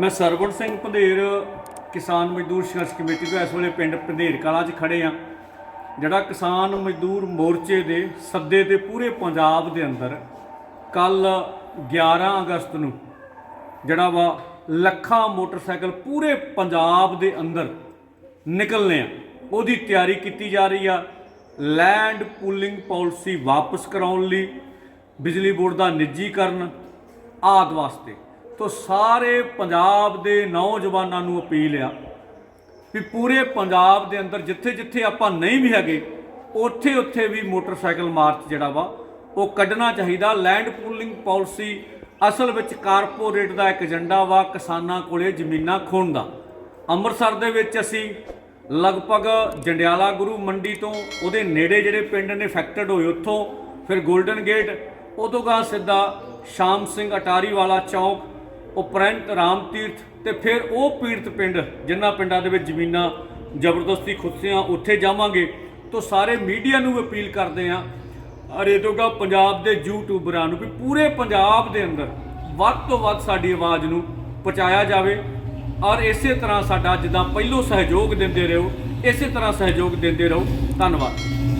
ਮੈਂ ਸਰਵਣ ਸਿੰਘ ਪੰਧੇਰ ਕਿਸਾਨ ਮਜ਼ਦੂਰ ਸੰਘਰਸ਼ ਕਮੇਟੀ ਤੋਂ ਇਸ ਵੇਲੇ ਪਿੰਡ ਪੰਧੇਰ ਕਲਾ 'ਚ ਖੜੇ ਆ। ਜਿਹੜਾ ਕਿਸਾਨ ਮਜ਼ਦੂਰ ਮੋਰਚੇ ਦੇ ਸੱਦੇ ਤੇ ਪੂਰੇ ਪੰਜਾਬ ਦੇ ਅੰਦਰ ਕੱਲ 11 ਅਗਸਤ ਨੂੰ ਜਿਹੜਾ ਵਾ ਲੱਖਾਂ ਮੋਟਰਸਾਈਕਲ ਪੂਰੇ ਪੰਜਾਬ ਦੇ ਅੰਦਰ ਨਿਕਲਨੇ ਆ। ਉਹਦੀ ਤਿਆਰੀ ਕੀਤੀ ਜਾ ਰਹੀ ਆ ਲੈਂਡ ਪੂਲਿੰਗ ਪਾਲਿਸੀ ਵਾਪਸ ਕਰਾਉਣ ਲਈ, ਬਿਜਲੀ ਬੋਰਡ ਦਾ ਨਿੱਜੀਕਰਨ ਆਦਿ ਵਾਸਤੇ। ਤੋਂ ਸਾਰੇ ਪੰਜਾਬ ਦੇ ਨੌਜਵਾਨਾਂ ਨੂੰ ਅਪੀਲ ਆ ਵੀ ਪੂਰੇ ਪੰਜਾਬ ਦੇ ਅੰਦਰ ਜਿੱਥੇ ਜਿੱਥੇ ਆਪਾਂ ਨਹੀਂ ਵੀ ਹੈਗੇ, ਉੱਥੇ ਉੱਥੇ ਵੀ ਮੋਟਰਸਾਈਕਲ ਮਾਰਚ ਜਿਹੜਾ ਵਾ, ਉਹ ਕੱਢਣਾ ਚਾਹੀਦਾ। ਲੈਂਡ ਪੂਲਿੰਗ ਪਾਲਿਸੀ ਅਸਲ ਵਿੱਚ ਕਾਰਪੋਰੇਟ ਦਾ ਇੱਕ ਏਜੰਡਾ ਵਾ, ਕਿਸਾਨਾਂ ਕੋਲੇ ਜ਼ਮੀਨਾਂ ਖੋਣ ਦਾ। ਅੰਮ੍ਰਿਤਸਰ ਦੇ ਵਿੱਚ ਅਸੀਂ ਲਗਭਗ ਜੰਡਿਆਲਾ ਗੁਰੂ ਮੰਡੀ ਤੋਂ ਉਹਦੇ ਨੇੜੇ ਜਿਹੜੇ ਪਿੰਡ ਨੇ ਫੈਕਟਡ ਹੋਏ ਉੱਥੋਂ, ਫਿਰ 골ਡਨ ਗੇਟ ਉਦੋਂ ਗਾ ਸਿੱਧਾ ਸ਼ਾਮ ਸਿੰਘ ਅਟਾਰੀ ਵਾਲਾ ਚੌਕ ਉਪਰੰਤ ਰਾਮ ਤੀਰਥ ਤੇ ਫਿਰ ਉਹ ਪੀੜਤ ਪਿੰਡ, ਜਿਨ੍ਹਾਂ ਪਿੰਡਾਂ ਦੇ ਵਿੱਚ ਜ਼ਮੀਨਾਂ ਜ਼ਬਰਦਸਤੀ ਖੁੱਸੀਆਂ ਉੱਥੇ ਜਾਵਾਂਗੇ, ਤੋਂ ਸਾਰੇ ਮੀਡੀਆ ਨੂੰ ਵੀ ਅਪੀਲ ਕਰਦੇ ਆ ਅਰੇ ਤੋਗਾ ਪੰਜਾਬ ਦੇ ਯੂਟਿਊਬਰਾਂ ਨੂੰ ਵੀ ਪੂਰੇ ਪੰਜਾਬ ਦੇ ਅੰਦਰ ਵੱਧ ਤੋਂ ਵੱਧ ਸਾਡੀ ਆਵਾਜ਼ ਨੂੰ ਪਹੁੰਚਾਇਆ ਜਾਵੇ, ਔਰ ਇਸੇ ਤਰ੍ਹਾਂ ਸਾਡਾ ਜਿੱਦਾਂ ਪਹਿਲੋਂ ਸਹਿਯੋਗ ਦਿੰਦੇ ਰਹੋ, ਇਸੇ ਤਰ੍ਹਾਂ ਸਹਿਯੋਗ ਦਿੰਦੇ ਰਹੋ। ਧੰਨਵਾਦ।